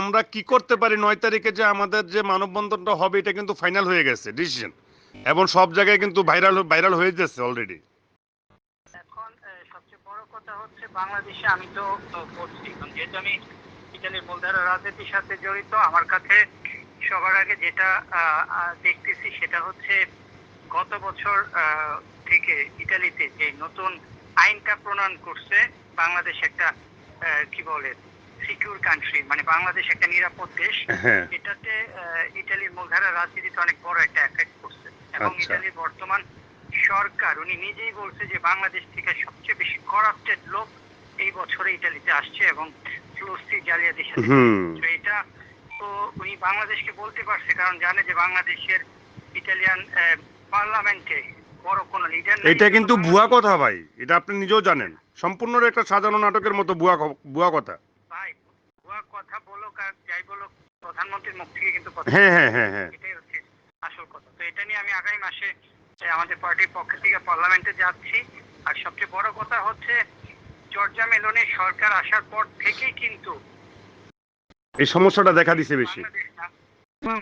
আমরা কি করতে পারি নয় তারিখে যে আমাদের যে মানববন্ধনটা হবে, এটা কিন্তু ফাইনাল হয়ে গেছে ডিসিশন এবং সব জায়গায় কিন্তু ভাইরাল ভাইরাল হয়ে যাচ্ছে অলরেডি বাংলাদেশে আমি তো করছি। যেহেতু আমি ইতালির মূলধারা রাজনীতির সাথে জড়িত, আমার কাছে সবার আগে যেটা দেখতেছি সেটা হচ্ছে গত বছর থেকে ইতালিতে যে নতুন আইনটা প্রণয়ন করছে, বাংলাদেশ একটা কি বলে সিকিউর কান্ট্রি মানে বাংলাদেশ একটা নিরাপদ দেশ হ্যাঁ। এটাতে আহ, ইতালির মূলধারা রাজনীতিতে অনেক বড় একটা এফেক্ট করছে এবং আচ্ছা। ইতালির বর্তমান সরকার উনি নিজেই বলছে যে বাংলাদেশ থেকে সবচেয়ে বেশি করাপ্টেড লোক এই বছরে ইতালিতে আসছে এবং ফ্লুসি জালিয়াতির সাথে তো এটা তো উনি বাংলাদেশকে বলতে পারছে কারণ জানে যে বাংলাদেশের ইটালিয়ান পার্লামেন্টে বড় কোনো লিডার এটা কিন্তু ভুয়া কথা ভাই এটা আপনি নিজেও জানেন। সম্পূর্ণ একটা সাজানো নাটকের মতো ভুয়া ভুয়া কথা। কথা আর যাই বলো প্রধানমন্ত্রীর মুখ থেকে কিন্তু হ্যাঁ হ্যাঁ হ্যাঁ হ্যাঁ। এটাই হচ্ছে আসল কথা। তো এটা নিয়ে আমি আগামী মাসে আমাদের পার্টির পক্ষ থেকে পার্লামেন্টে যাচ্ছি। আর সবচেয়ে বড় কথা হচ্ছে জর্জা মেলনের সরকার আসার পর থেকেই কিন্তু এই সমস্যাটা দেখা দিছে বেশি।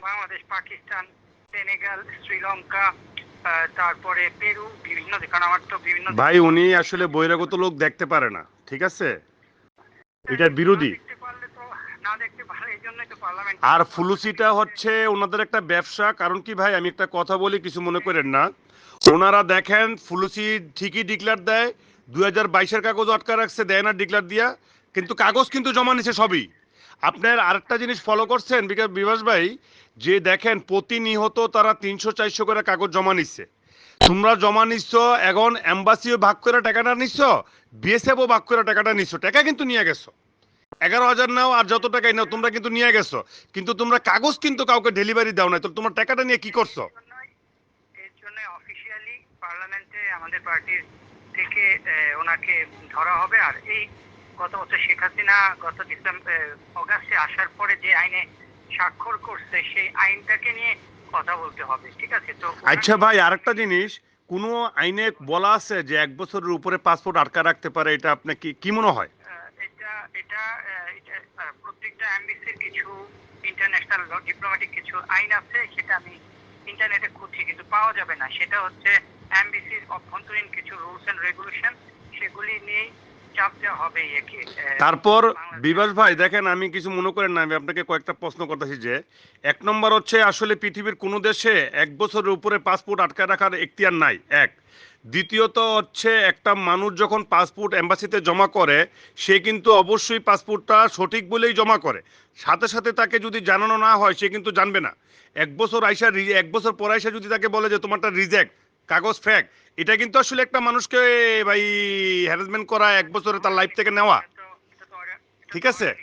বাংলাদেশ পাকিস্তান সেনেগাল শ্রীলঙ্কা তারপরে পেরু বিভিন্ন কারণ আমার তো বিভিন্ন ভাই উনি আসলে বহিরাগত লোক দেখতে পারে না ঠিক আছে? এটার বিরোধী না দেখতে পারলে তো না দেখতে পারলে এই জন্যই তো পার্লামেন্ট আর ফুলুসিটা হচ্ছে ওনাদের একটা ব্যবসা। কারণ কি ভাই, আমি একটা কথা বলি, কিছু মনে করেন না। ওনারা দেখেন, ফুলুসি ঠিকই ডিক্লার দেয়, দুই হাজার বাইশের কাগজ আটকা রাখছে, দেয় না ডিক্লার দিয়া। কিন্তু কাগজ কিন্তু জমা নিছে সবই। আপনার আরেকটা জিনিস ফলো করছেন বিকাশ বিভাস ভাই, যে দেখেন, প্রতিনিহত তারা তিনশো চারশো করে কাগজ জমা নিচ্ছে তোমরা জমা নিচ্ছ এখন এম্বাসিও ভাগ করে টাকাটা নিচ্ছ বিএসএফও ভাগ করে টাকাটা নিচ্ছ টাকা কিন্তু নিয়ে গেছো। এগারো হাজার নাও আর যত টাকাই নাও তোমরা কিন্তু নিয়ে গেছো। কিন্তু তোমরা কাগজ কিন্তু কাউকে ডেলিভারি দাও না তো তোমার টাকাটা নিয়ে কি করছ? এর জন্য অফিসিয়ালি পার্লামেন্টে আমাদের পার্টির থেকে ওনাকে ধরা হবে। আর এই গত বছর শেখ হাসিনা গত ডিসেম্বর অগাস্টে আসার পরে যে আইনে স্বাক্ষর করছে সেই আইনটাকে নিয়ে কথা বলতে হবে ঠিক আছে? তো আচ্ছা ভাই আরেকটা জিনিস কোনো আইনে বলা আছে যে এক বছরের উপরে পাসপোর্ট আটকা রাখতে পারে এটা আপনার কি কি মনে হয়? এটা প্রত্যেকটা এমবিসির কিছু ইন্টারন্যাশনাল ডিপ্লোম্যাটিক কিছু আইন আছে, সেটা আমি ইন্টারনেটে খুঁজছি, কিন্তু পাওয়া যাবে না। সেটা হচ্ছে এমবিসির অভ্যন্তরীণ কিছু রুলস অ্যান্ড রেগুলেশন সেগুলি নিয়ে চাপ হবে একে তারপর বিভাস ভাই দেখেন আমি কিছু মনে করেন না আমি আপনাকে কয়েকটা প্রশ্ন করতেছি যে এক নম্বর হচ্ছে আসলে পৃথিবীর কোনো দেশে এক বছরের উপরে পাসপোর্ট আটকায় রাখার এখতিয়ার নাই? এক। দ্বিতীয়ত হচ্ছে একটা মানুষ যখন পাসপোর্ট এম্বাসিতে জমা করে সে কিন্তু অবশ্যই পাসপোর্টটা সঠিক বলেই জমা করে। সাথে সাথে তাকে যদি জানানো না হয় সে কিন্তু জানবে না। এক বছর আইসা এক বছর পর আইসা যদি তাকে বলে যে তোমারটা রিজেক্ট কাগজ ফ্যাক এটা কিন্তু আসলে একটা মানুষকে, ভাই হ্যারাসমেন্ট করা, এক বছরে তার লাইফ থেকে নেওয়া। তো- তো ঠিক আছে?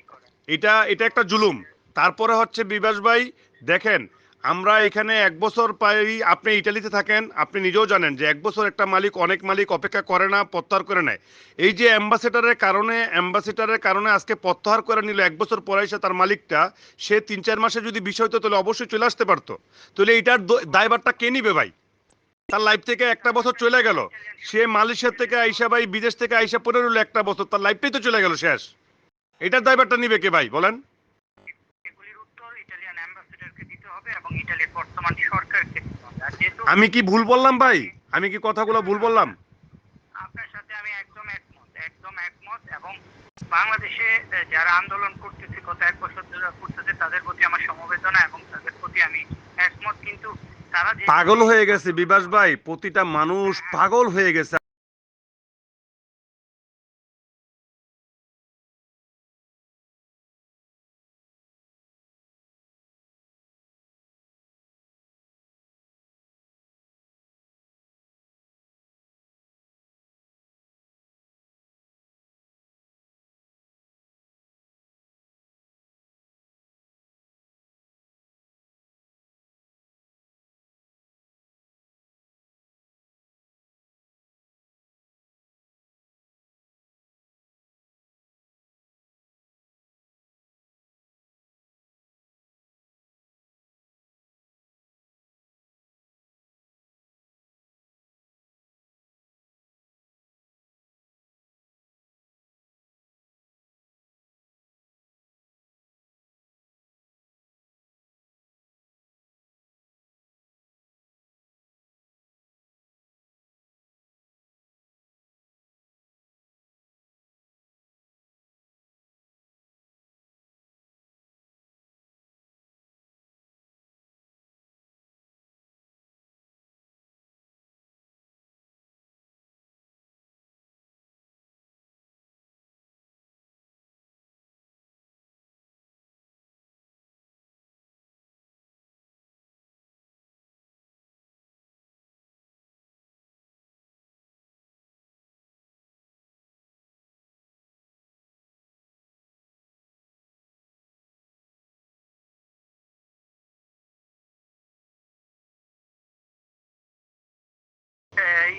এটা এটা একটা জুলুম। তারপরে হচ্ছে বিবাস ভাই, দেখেন, আমরা এখানে এক বছর পাই, আপনি ইটালিতে থাকেন, আপনি নিজেও জানেন যে এক বছর একটা মালিক, অনেক মালিক অপেক্ষা করে না, প্রত্যাহার করে নেয়। এই যে অ্যাম্বাসেডারের কারণে অ্যাম্বাসেডারের কারণে আজকে প্রত্যাহার করে নিল, এক বছর পরে এসে তার মালিকটা, সে তিন চার মাসে যদি বিষয় হতো তাহলে অবশ্যই চলে আসতে পারতো। তাহলে এইটার দ- দায়ভারটা কে নিবে ভাই? তার লাইফ থেকে একটা বছর চলে গেল। সে মালয়েশিয়া থেকে আইসা ভাই বিদেশ থেকে আইসা পড়ে রইল একটা বছর তার লাইফটাই তো চলে গেল শেষ। এটার দায়ভারটা নিবে কে ভাই বলেন? আমি কি ভুল বললাম ভাই? আমি কি কথাগুলো ভুল বললাম? আপনার সাথে আমি একদম একমত একদম একমত এবং বাংলাদেশে যারা আন্দোলন করতেছে গত এক বছর ধরে করতেছে তাদের প্রতি আমার সমবেদনা এবং তাদের প্রতি আমি একমত। কিন্তু পাগল হয়ে গেছে বিবাস ভাই প্রতিটা মানুষ পাগল হয়ে গেছে।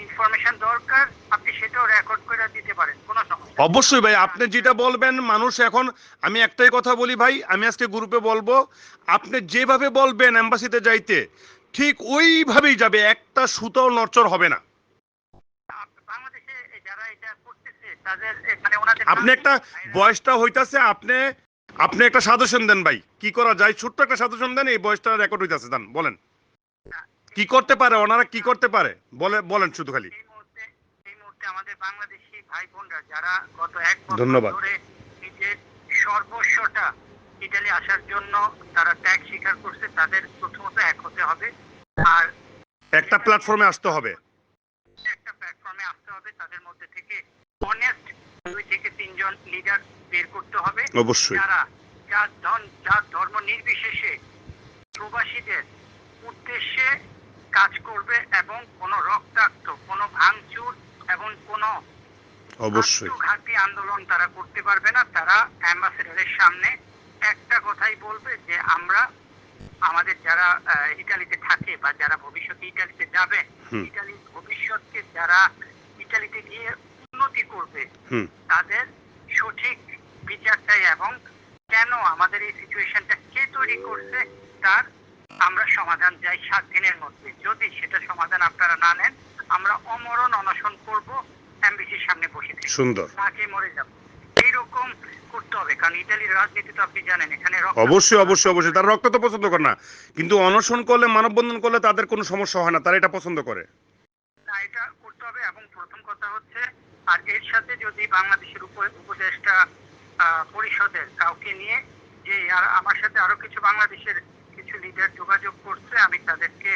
ইনফরমেশন দরকার আপনি সেটাও রেকর্ড করে দিতে পারেন কোনো সমস্যা অবশ্যই ভাই আপনি যেটা বলবেন মানুষ এখন আমি একটাই কথা বলি ভাই আমি আজকে গ্রুপে বলব আপনি যেভাবে বলবেন এম্বাসিতে যাইতে ঠিক ওইভাবেই যাবে একটা সুতাও নড়চড় হবে না। বাংলাদেশে যারা এটা করতেছে তাদের মানে ওনাদের আপনি একটা বয়সটা হইতাছে আপনি আপনি একটা সাজেশন দেন ভাই কি করা যায়? ছোট্ট একটা সাজেশন দেন এই বয়সটা রেকর্ড হইতাছে দেন বলেন। কি করতে পারে? ওনারা কি করতে পারে? বলে বলেন শুধু খালি। এই মুহূর্তে আমাদের বাংলাদেশি ভাই বোনরা যারা গত এক ধন্যবাদ। নিজের সর্বস্বটা ইটালি আসার জন্য তারা ত্যাগ স্বীকার করছে তাদের প্রথমত এক হতে হবে। আর একটা প্ল্যাটফর্মে আসতে হবে। একটা প্ল্যাটফর্মে আসতে হবে তাদের মধ্যে থেকে অনেস্ট দুই থেকে তিনজন লিডার বের করতে হবে। অবশ্যই। যারা যার ধন যার ধর্ম নির্বিশেষে প্রবাসীদের উদ্দেশ্যে কাজ করবে এবং কোনো রক্তাক্ত কোনো ভাঙচুর এবং কোনো অবশ্যই। আত্মঘাতী আন্দোলন তারা করতে পারবে না। তারা অ্যাম্বাসেডারের সামনে একটা কথাই বলবে যে আমরা আমাদের যারা আহ, ইটালিতে থাকে বা যারা ভবিষ্যতে ইটালিতে যাবে হুম। ইটালির ভবিষ্যৎকে যারা ইটালিতে গিয়ে উন্নতি করবে তাদের সঠিক বিচারটাই এবং কেন আমাদের এই সিচুয়েশনটা কে তৈরি করছে তার আমরা সমাধান চাই সাত দিনের মধ্যে। যদি সেটা সমাধান আপনারা না নেন আমরা অমরণ অনশন করব এমবিসির সামনে বসে সুন্দর। তাকে মরে যাব। এইরকম করতে হবে কারণ ইটালির রাজনীতি তো আপনি জানেন এখানে রক্ত- অবশ্যই অবশ্যই অবশ্যই। তারা রক্ত তো পছন্দ করে না। কিন্তু অনশন করলে মানববন্ধন করলে তাদের কোনো সমস্যা হয় না তারা এটা পছন্দ করে। না এটা করতে হবে। এবং প্রথম কথা হচ্ছে আর এর সাথে যদি বাংলাদেশের উপ- উপদেষ্টা পরিষদের কাউকে নিয়ে যে আর আমার সাথে আরও কিছু বাংলাদেশের কিছু লিডার যোগাযোগ করছে আমি তাদেরকে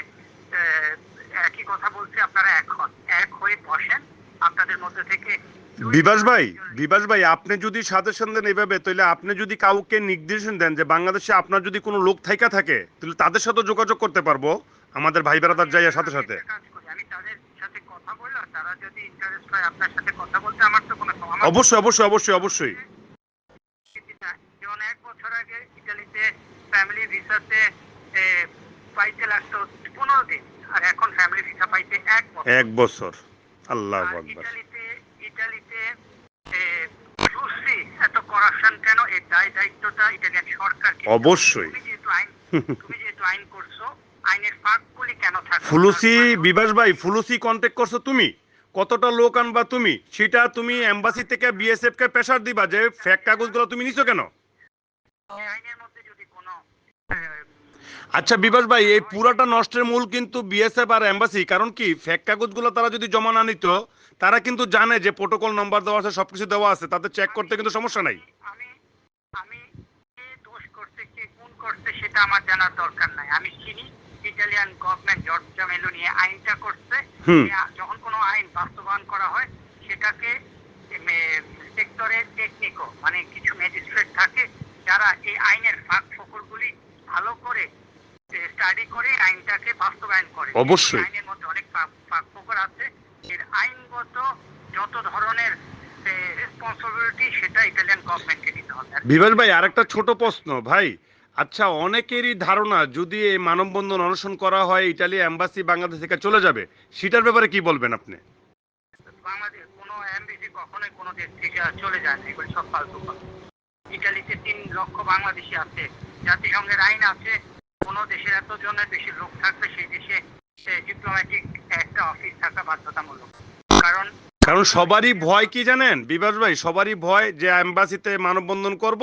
একই কথা বলছি আপনারা এখন এক হয়ে বসেন আপনাদের মধ্যে থেকে বিবাস ভাই বিবাস ভাই আপনি যদি সাজেশন দেন এইভাবে তাহলে আপনি যদি কাউকে নির্দেশন দেন যে বাংলাদেশে আপনার যদি কোনো লোক থাইকা থাকে তাহলে তাদের সাথে যোগাযোগ করতে পারব আমাদের ভাই বেড়াদার যাইয়া সাথে সাথে। একটা কাজ করি, আমি তাদের সাথে কথা বললাম তারা যদি ইন্টারেস্ট হয় আপনার সাথে কথা বলতে আমার তো কোনো অবশ্যই অবশ্যই অবশ্যই অবশ্যই যেমন এক বছর আগে ইটালিতে ফ্যামিলি ভিসাতে এ, পাইতে লাগতো পনেরো দিন আর এখন ফ্যামিলি ভিসা পাইতে এক বছর। আল্লাহ আকবার। ইটালিতে এত করাপশন কেন? এই দায় দায়িত্বটা সরকার অবশ্যই। তুমি যেহেতু আইন করছ আইনের ফাঁকগুলি কেন থাকে ফুলুসি বিবাস ভাই ফুলুসি কন্ট্যাক্ট করছ তুমি? কতটা লোক আনবা তুমি? সেটা তুমি এম্বাসি থেকে বিএসএফ কে প্রেসার দিবা যে ফেক কাগজগুলো তুমি নিছো কেন? আইনের আচ্ছা বিবাস ভাই এই পুরাটা নষ্টের মূল কিন্তু বিএসএফ আর এম্বাসি কারণ কি? ফেক কাগজগুলো তারা যদি জমা না নিত তারা কিন্তু জানে যে প্রোটোকল নাম্বার দেওয়া আছে সবকিছু দেওয়া আছে তাদের চেক করতে কিন্তু সমস্যা নাই। আমি আমি দোষ করছে কে কোন করছে সেটা আমার জানার দরকার নাই। আমি চিনি ইটালিয়ান গভর্নমেন্ট জর্জা মেলোনি আইনটা করছে। যখন কোনো আইন বাস্তবায়ন করা হয় সেটাকে সেক্টরের টেকনিকও মানে কিছু ম্যাজিস্ট্রেট থাকে যারা এই আইনের ফাঁক ফকরগুলি ভালো করে স্টাডি করে আইনটাকে বাস্তবায়ন করে। অবশ্যই। আইনের মধ্যে অনেক ফাঁক আছে। এর আইনগত যত ধরনের রেসপন্সিবিলিটি সেটা ইটালিয়ান গভর্নমেন্টকে নিতে হবে। বিভাস ভাই আরেকটা ছোট প্রশ্ন ভাই। আচ্ছা অনেকেরই ধারণা যদি এই মানববন্ধন অনশন করা হয় ইটালি এম্বাসি বাংলাদেশ থেকে চলে যাবে সেটার ব্যাপারে কি বলবেন আপনি? বাংলাদেশ কোনো এমবিসি কখনোই কোনো দেশ থেকে চলে যায় না এগুলো সব ফালতু কথা। ইটালিতে তিন লক্ষ বাংলাদেশি আছে জাতিসংঘের আইন আছে কোনো দেশের এত জনের বেশি লোক থাকবে সেই দেশে ডিপ্লোম্যাটিক একটা অফিস থাকা বাধ্যতামূলক। কারণ কারণ সবারই ভয় কি জানেন? বিভাস ভাই সবারই ভয় যে এম্বাসিতে মানববন্ধন করব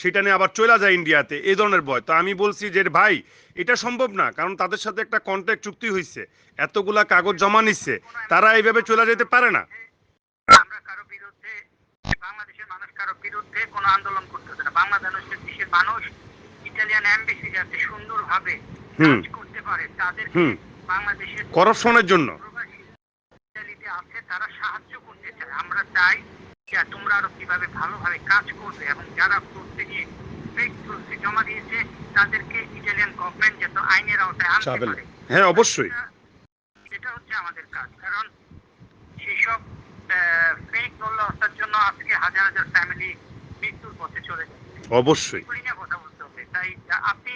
সেটা নিয়ে আবার চলে যায় ইন্ডিয়াতে এই ধরনের ভয়। তো আমি বলছি যে ভাই এটা সম্ভব না কারণ তাদের সাথে একটা কন্ট্রাক্ট চুক্তি হয়েছে এতগুলা কাগজ জমা নিচ্ছে তারা এইভাবে চলে যেতে পারে না। আমরা কারও বিরুদ্ধে বাংলাদেশের মানুষ কারও বিরুদ্ধে কোনো আন্দোলন করতেছে না। বাংলাদেশের দেশের মানুষ ইটালিয়ান এমবিসি যাতে সুন্দরভাবে কাজ করতে পারে তাদের বাংলাদেশের করপশনের জন্য। ইতালিতে আছে তারা সাহায্য করতে চায়। আমরা চাই যে তোমরা আরও কীভাবে ভালোভাবে কাজ করবে এবং যারা করতে গিয়ে ফেক প্রস্তুতি জমা দিয়েছে তাদেরকে ইটালিয়ান গভর্নমেন্ট যত আইনের আওতায় আনতে পারে। হ্যাঁ অবশ্যই। এটা- এটা হচ্ছে আমাদের কাজ কারণ সেসব ফেক জন্য আজকে হাজার হাজার ফ্যামিলি মৃত্যুর পথে চলে যাচ্ছে অবশ্যই এগুলি নিয়ে কথা বলতে হবে তাই যা- আপনি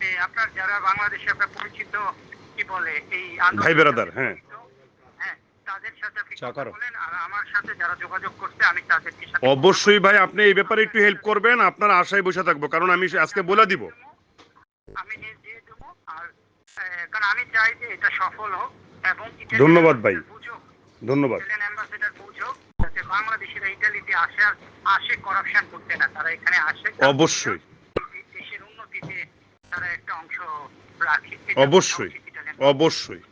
এ, আপনার যারা বাংলাদেশে আপনার পরিচিত কি বলে এই ভাই বেরাদার, হ্যাঁ। হ্যাঁ তাদের সাথে আপনি চা কথা করো। বলেন আর আমার সাথে যারা যোগাযোগ করছে আমি তাদেরকে সাথে অবশ্যই ভাই আপনি এই ব্যাপারে একটু হেল্প করবেন আপনার আশায় বসে থাকব কারণ আমি আজকে বলে দিব আমি দিয়ে দেবো আর কারণ আমি চাই যে এটা সফল হোক এবং ধন্যবাদ ভাই। ধন্যবাদ বাংলাদেশিরা ইটালিতে আসে আসে করাপশন করতে না তারা এখানে আসে অবশ্যই দেশের উন্নতিতে তারা একটা অংশ অবশ্যই। অবশ্যই